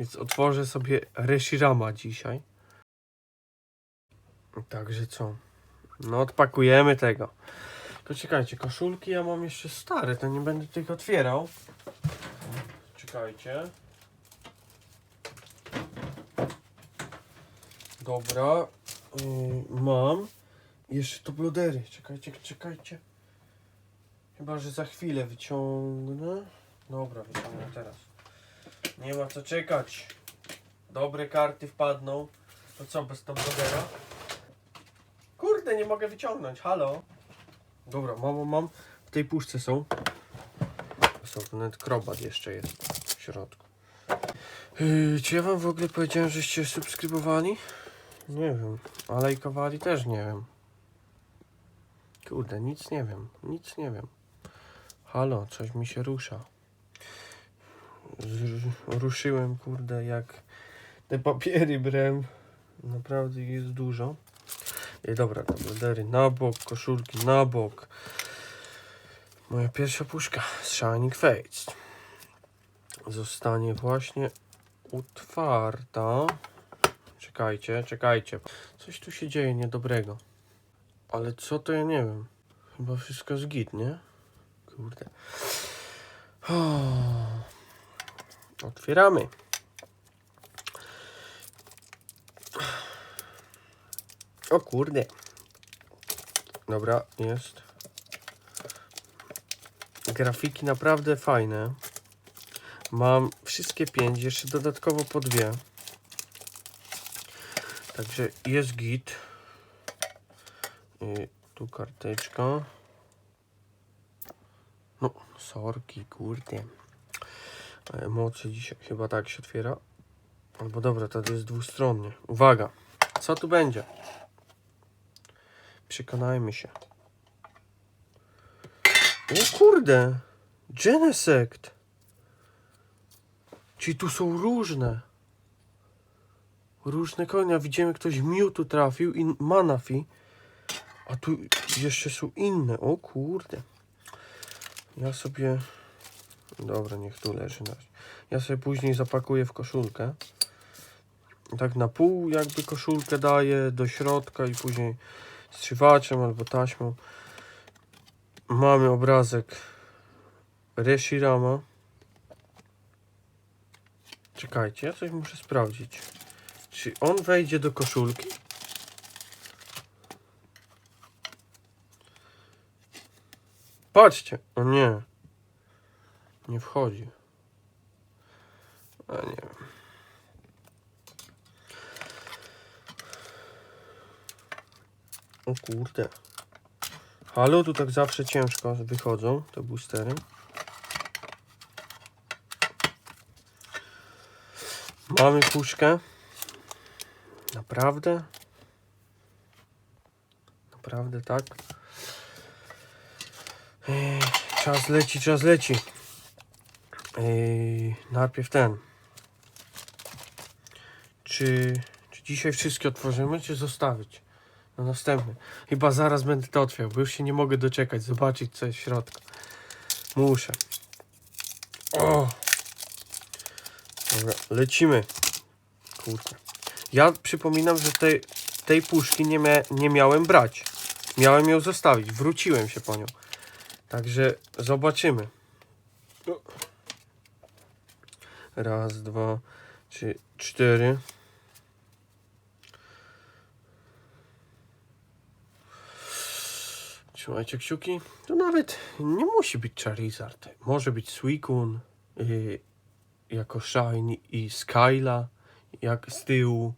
Więc otworzę sobie Reshirama dzisiaj. Także co? No odpakujemy tego. Tylko czekajcie, koszulki ja mam jeszcze stare, to nie będę tych otwierał. Czekajcie. Dobra. Yy, mam. Jeszcze to blodery. Czekajcie, czekajcie. Chyba, że za chwilę wyciągnę. Dobra, wyciągnę teraz. Nie ma co czekać. Dobre karty wpadną. To co, bez to blodera? Kurde, nie mogę wyciągnąć. Halo? Dobra, mam, mam. W tej puszce są. Są nawet krobat jeszcze jest w środku. Yy, czy ja wam w ogóle powiedziałem, żeście subskrybowali? Nie wiem. A lajkowali też nie wiem. Kurde, nic nie wiem. Nic nie wiem. Halo, coś mi się rusza. Ruszyłem, kurde, jak te papiery brem. Naprawdę jest dużo. I dobra, to blodery na bok, koszulki na bok. Moja pierwsza puszka z Shining Fates zostanie właśnie otwarta. Czekajcie, czekajcie. Coś tu się dzieje niedobrego. Ale co to ja nie wiem. Chyba wszystko zgit, nie? Kurde. O. Otwieramy. O kurde. Dobra, jest. Grafiki naprawdę fajne. Mam wszystkie pięć, jeszcze dodatkowo po dwie. Także jest git. I tu karteczka. No, sorki, kurde. Emocje dzisiaj chyba tak się otwiera. Albo dobra, to jest dwustronnie. Uwaga, co tu będzie? Przekonajmy się. O kurde! Genesect! Czyli tu są różne. Różne konia. Widzimy, ktoś Mewtwo trafił i Manafi. A tu jeszcze są inne. O kurde. Ja sobie... Dobra, niech tu leży. Ja sobie później zapakuję w koszulkę. Tak na pół jakby koszulkę daję do środka i później strzywaczem albo taśmą. Mamy obrazek Reshirama. Czekajcie, ja coś muszę sprawdzić. Czy on wejdzie do koszulki? Patrzcie, o nie. Nie wchodzi. A nie wiem. O kurde. Halo, tu tak zawsze ciężko wychodzą te boostery. Mamy puszkę. Naprawdę? Naprawdę tak? Czas leci, czas leci. Ej, najpierw ten. Czy, czy dzisiaj wszystkie otworzymy, czy zostawić? Na następny. Chyba zaraz będę to otwierał, bo już się nie mogę doczekać, zobaczyć co jest w środku. Muszę. O! Dobra, lecimy. Kurde. Ja przypominam, że tej, tej puszki nie, nie miałem brać. Miałem ją zostawić. Wróciłem się po nią. Także zobaczymy. Raz, dwa, trzy, cztery. Trzymajcie kciuki. To nawet nie musi być Charizard. Może być Suicune yy, jako Shine i Skyla jak z tyłu.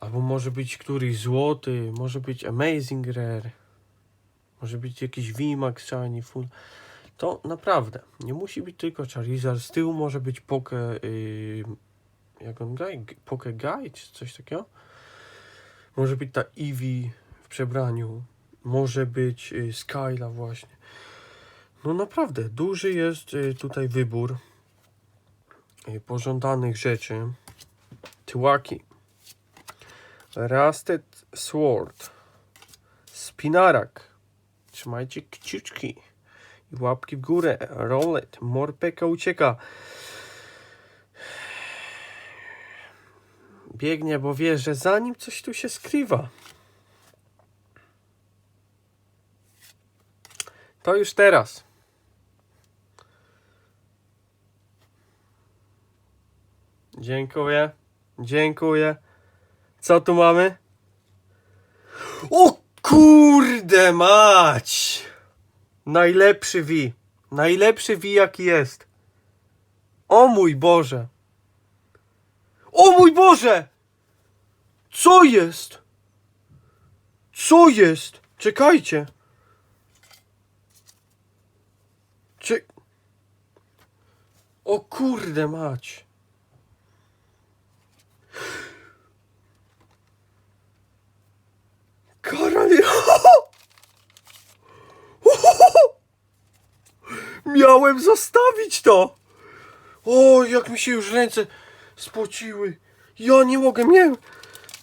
Albo może być któryś złoty, może być Amazing Rare. Może być jakiś VMAX Shiny Full. To naprawdę nie musi być tylko Charizard. Z tyłu może być Poke. Yy, jak on daje? Poke Guy coś takiego? Może być ta Eevee w przebraniu. Może być y, Skyla właśnie. No naprawdę, duży jest y, tutaj wybór y, pożądanych rzeczy. Tyłaki. Rusted Sword. Spinarak. Trzymajcie kciuczki. Łapki w górę. Rollet. Morpeka ucieka. Biegnie, bo wie, że za nim coś tu się skrywa. To już teraz. Dziękuję. Dziękuję. Co tu mamy? O kurde mać! Najlepszy V. Najlepszy V jaki jest. O mój Boże. O mój Boże! Co jest? Co jest? Czekajcie. Cze... O kurde mać. Karol... Miałem zostawić to! O, jak mi się już ręce spociły. Ja nie mogę, miałem...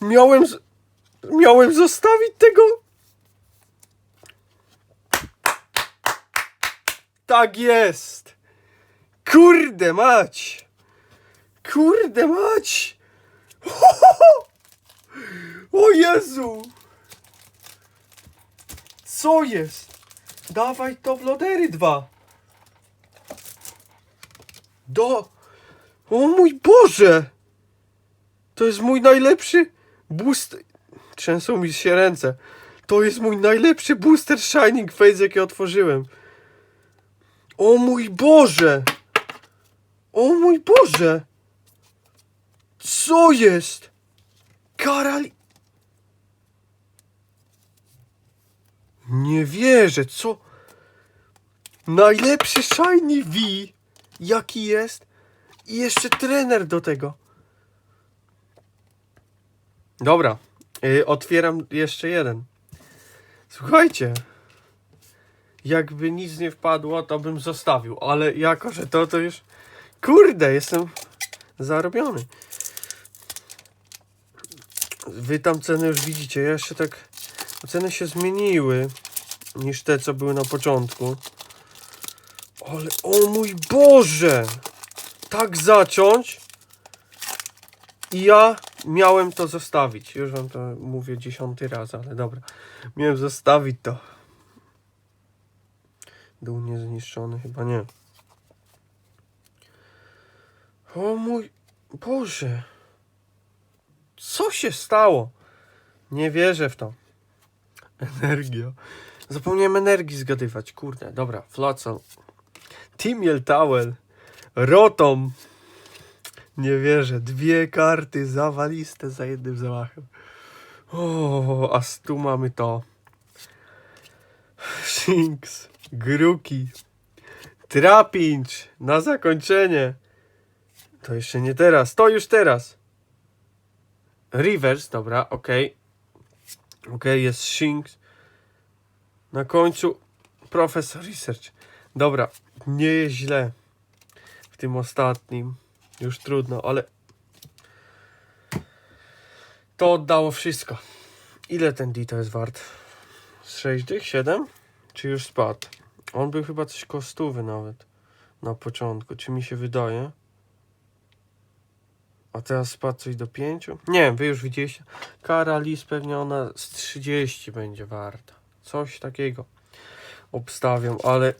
Miałem... Miałem zostawić tego... Tak jest! Kurde mać! Kurde mać! O Jezu! Co jest? Dawaj to w lodery dwa. Do... O mój Boże! To jest mój najlepszy booster... Trzęsą mi się ręce. To jest mój najlepszy booster Shining Face, jaki otworzyłem. O mój Boże! O mój Boże! Co jest? Karali... Nie wierzę, co? Najlepszy Shiny V, jaki jest? I jeszcze trener do tego. Dobra, y, otwieram jeszcze jeden. Słuchajcie, jakby nic nie wpadło, to bym zostawił, ale jako, że to, to już... Kurde, jestem zarobiony. Wy tam ceny już widzicie, ja jeszcze tak... Ceny się zmieniły niż te, co były na początku. Ale, o mój Boże! Tak zaciąć i ja miałem to zostawić. Już wam to mówię dziesiąty raz, ale dobra. Miałem zostawić to. Dół niezniszczony, chyba nie. O mój Boże! Co się stało? Nie wierzę w to. Energia. Zapomniałem energii zgadywać. Kurde, dobra. Flacel. Timiel Towel. Rotom. Nie wierzę. Dwie karty zawaliste za jednym zamachem. O, a tu mamy to. Shinx. Gruki. Trapinch. Na zakończenie. To jeszcze nie teraz. To już teraz. Rivers. Dobra, okej. Okej, jest Shinx. Na końcu Professor Research. Dobra, nie jest źle w tym ostatnim. Już trudno, ale to oddało wszystko. Ile ten Dito jest wart? Z 6 dych? 7? Czy już spadł? On był chyba coś kosztówy nawet na początku. Czy mi się wydaje? A teraz spadł coś do 5? Nie wiem, wy już widzieliście. Kara Lis pewnie ona z 30 będzie warta. Coś takiego obstawiam, ale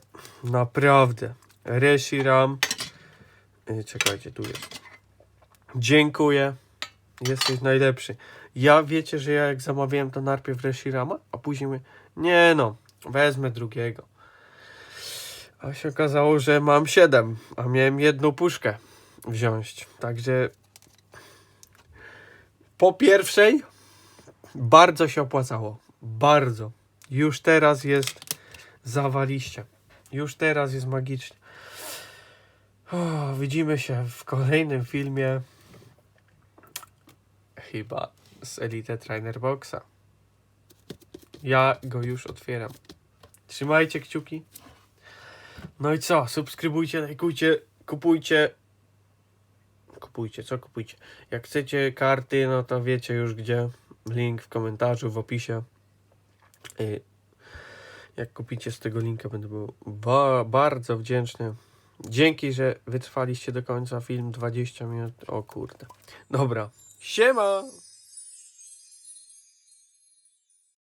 naprawdę. Reshiram. Yy, Czekajcie, tu jest. Dziękuję. Jesteś najlepszy. Ja wiecie, że ja jak zamawiałem to najpierw Reshirama, a później mówię, nie no, wezmę drugiego. A się okazało, że mam 7, a miałem jedną puszkę wziąć. Także po pierwszej bardzo się opłacało. Bardzo. Już teraz jest zawaliście. Już teraz jest magicznie. Widzimy się w kolejnym filmie. Chyba z Elite Trainer Boxa. Ja go już otwieram. Trzymajcie kciuki. No i co? Subskrybujcie, lajkujcie, kupujcie. Kupujcie, co kupujcie? Jak chcecie karty, no to wiecie już gdzie. Link w komentarzu, w opisie. Jak kupicie z tego linka, będę był ba bardzo wdzięczny. Dzięki, że wytrwaliście do końca film 20 minut. O kurde. Dobra. Siema!